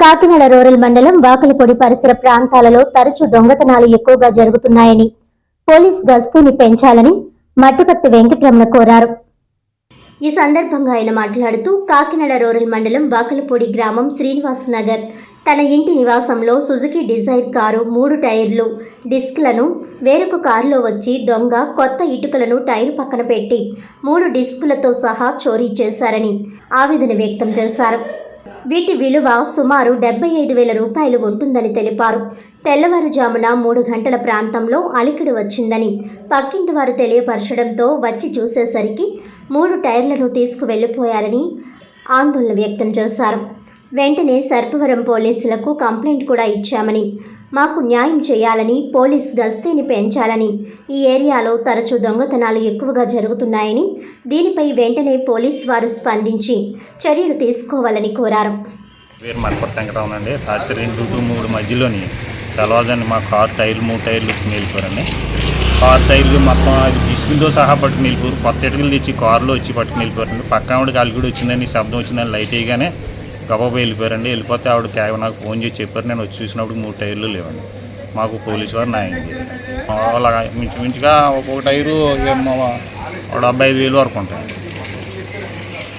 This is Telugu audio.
కాకినాడ రూరల్ మండలం వాకలిపొడి పరిసర ప్రాంతాలలో తరచూ దొంగతనాలు ఎక్కువగా జరుగుతున్నాయని పోలీస్ గస్తీని పెంచాలని మట్టిపత్తి వెంకటరమణ కోరారు. ఈ సందర్భంగా ఆయన మాట్లాడుతూ కాకినాడ రూరల్ మండలం వాకలపూడి గ్రామం శ్రీనివాస్ నగర్. తన ఇంటి నివాసంలో సుజుకి డిజైర్ కారు మూడు టైర్లు డిస్క్లను వేరొక కారులో వచ్చి దొంగ కొత్త ఇటుకలను టైర్ పక్కన పెట్టి మూడు డిస్కులతో సహా చోరీ చేశారని ఆవేదన వ్యక్తం చేశారు. వీటి విలువ సుమారు డెబ్బై ఐదు వేల రూపాయలు ఉంటుందని తెలిపారు. తెల్లవారుజామున మూడు గంటల ప్రాంతంలో అలికిడి వచ్చిందని పక్కింటి వారు తెలియపరచడంతో వచ్చి చూసేసరికి మూడు టైర్లను తీసుకువెళ్ళిపోయారని ఆందోళన వ్యక్తం చేశారు. వెంటనే సర్పవరం పోలీసులకు కంప్లైంట్ కూడా ఇచ్చామని మాకు న్యాయం చేయాలని పోలీస్ గస్తీని పెంచాలని ఈ ఏరియాలో తరచూ దొంగతనాలు ఎక్కువగా జరుగుతున్నాయని దీనిపై వెంటనే పోలీస్ వారు స్పందించి చర్యలు తీసుకోవాలని కోరారు. పేరు మరపట్ రాత్రి రెండు టు మూడు మధ్యలోని తెలవాదని మా కార్ టైర్లు మూడు టైర్లు ఎత్తుకుని వెళ్ళిపోరండి కార్ టైర్లు మొత్తం అది డిస్కులతో సహా పట్టుకుని వెళ్ళిపోరు కొత్త ఇటుకలు తెచ్చి కారులో వచ్చి పట్టుకుని వెళ్ళిపోరండి పక్క ఆవిడకి కూడా వచ్చిందని శబ్దం వచ్చిందని లైట్ వేయగానే గబాబు వెళ్ళిపోయారండి. వెళ్ళిపోతే ఆవిడ క్యాబ్ నాకు ఫోన్ చేసి చెప్పారు. నేను వచ్చి చూసినప్పుడు మూడు టైర్లు లేవండి. మాకు పోలీసు వారు న్యాయం చేయాలి అలాగా మించుమించుగా ఒక్కొక్క టైరు ఏమో ఒక డెబ్బై ఐదు వేలు వరకు ఉంటాయి